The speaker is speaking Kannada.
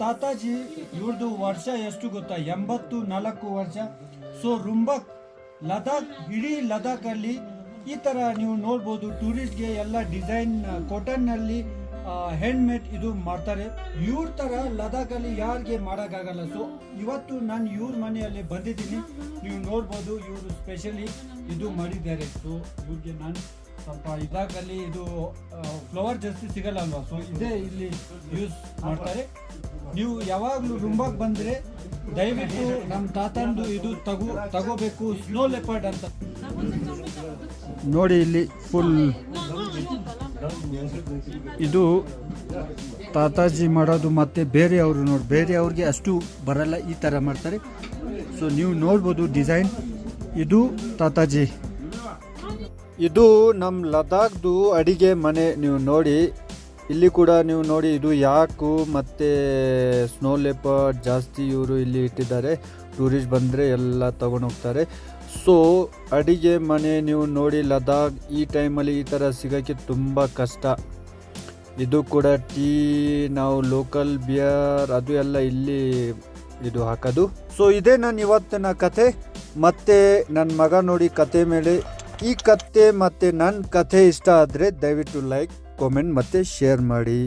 ತಾತಾಜಿ ಇವ್ರದ್ದು ವರ್ಷ ಎಷ್ಟು ಗೊತ್ತಾ? ಎಂಬತ್ತು ನಾಲ್ಕು ವರ್ಷ. ಸೊ ರುಂಬಕ್ ಲದಾಖ್ ಇಡೀ ಲದಾಖಲ್ಲಿ ಈ ಥರ ನೀವು ನೋಡ್ಬೋದು ಟೂರಿಸ್ಟ್ಗೆ ಎಲ್ಲ ಡಿಸೈನ್ ಕಾಟನ್ನಲ್ಲಿ ಹ್ಯಾಂಡ್ಮೇಡ್ ಇದು ಮಾಡ್ತಾರೆ. ಇವ್ರ ಥರ ಲದಾಖಲ್ಲಿ ಯಾರಿಗೆ ಮಾಡೋಕ್ಕಾಗಲ್ಲ. ಸೊ ಇವತ್ತು ನಾನು ಇವ್ರ ಮನೆಯಲ್ಲಿ ಬಂದಿದ್ದೀನಿ. ನೀವು ನೋಡ್ಬೋದು ಇವರು ಸ್ಪೆಷಲಿ ಇದು ಮಾಡಿದ್ದಾರೆ. ಸೊ ಇವ್ರಿಗೆ ನಾನು ಸ್ವಲ್ಪ ಇದಾಗಲ್ಲಿ ಇದು ಫ್ಲವರ್ ಜಾಸ್ತಿ ಸಿಗಲ್ಲ ಅಲ್ವಾ? ಸೊ ಇದೇ ಇಲ್ಲಿ ಯೂಸ್ ಮಾಡ್ತಾರೆ. ನೀವು ಯಾವಾಗಲೂ ರುಂಬಾಗ್ ಬಂದರೆ ದಯವಿಟ್ಟು ನಮ್ಮ ತಾತಂದು ಇದು ತಗೋ, ತಗೋಬೇಕು ಸ್ನೋ ಲೆಪರ್ಡ್ ಅಂತ. ನೋಡಿ ಇಲ್ಲಿ ಫುಲ್ ಇದು ತಾತಾಜಿ ಮಾಡೋದು ಮತ್ತೆ ಬೇರೆಯವರು ನೋಡಿ, ಬೇರೆಯವ್ರಿಗೆ ಅಷ್ಟು ಬರಲ್ಲ ಈ ಥರ ಮಾಡ್ತಾರೆ. ಸೊ ನೀವು ನೋಡ್ಬೋದು ಡಿಸೈನ್ ಇದು ತಾತಾಜಿ. ಇದು ನಮ್ಮ ಲದಾಖ್ದು ಅಡಿಗೆ ಮನೆ, ನೀವು ನೋಡಿ. ಇಲ್ಲಿ ಕೂಡ ನೀವು ನೋಡಿ, ಇದು ಯಾಕು ಮತ್ತು ಸ್ನೋ ಲೆಪರ್ಡ್ ಜಾಸ್ತಿ ಇವರು ಇಲ್ಲಿ ಇಟ್ಟಿದ್ದಾರೆ. ಟೂರಿಸ್ಟ್ ಬಂದರೆ ಎಲ್ಲ ಹೋಗ್ತಾರೆ. ಸೊ ಅಡಿಗೆ ಮನೆ ನೀವು ನೋಡಿ, ಲದಾಖ್ ಈ ಟೈಮಲ್ಲಿ ಈ ಥರ ಸಿಗೋಕ್ಕೆ ತುಂಬ ಕಷ್ಟ. ಇದು ಕೂಡ ಟೀ, ನಾವು ಲೋಕಲ್ ಬಿಯರ್ ಅದು ಎಲ್ಲ ಇಲ್ಲಿ ಇದು ಹಾಕೋದು. ಸೊ ಇದೇ ನಾನು ಇವತ್ತಿನ ಕತೆ. ಮತ್ತೆ ನನ್ನ ಮಗ ನೋಡಿ ಕತೆ ಮೇಲೆ ಈ ಕತೆ ಮತ್ತು ನನ್ನ ಕಥೆ ಇಷ್ಟ ಆದರೆ ದಯವಿಟ್ಟು ಲೈಕ್ ಕಾಮೆಂಟ್ ಮತ್ತು ಶೇರ್ ಮಾಡಿ.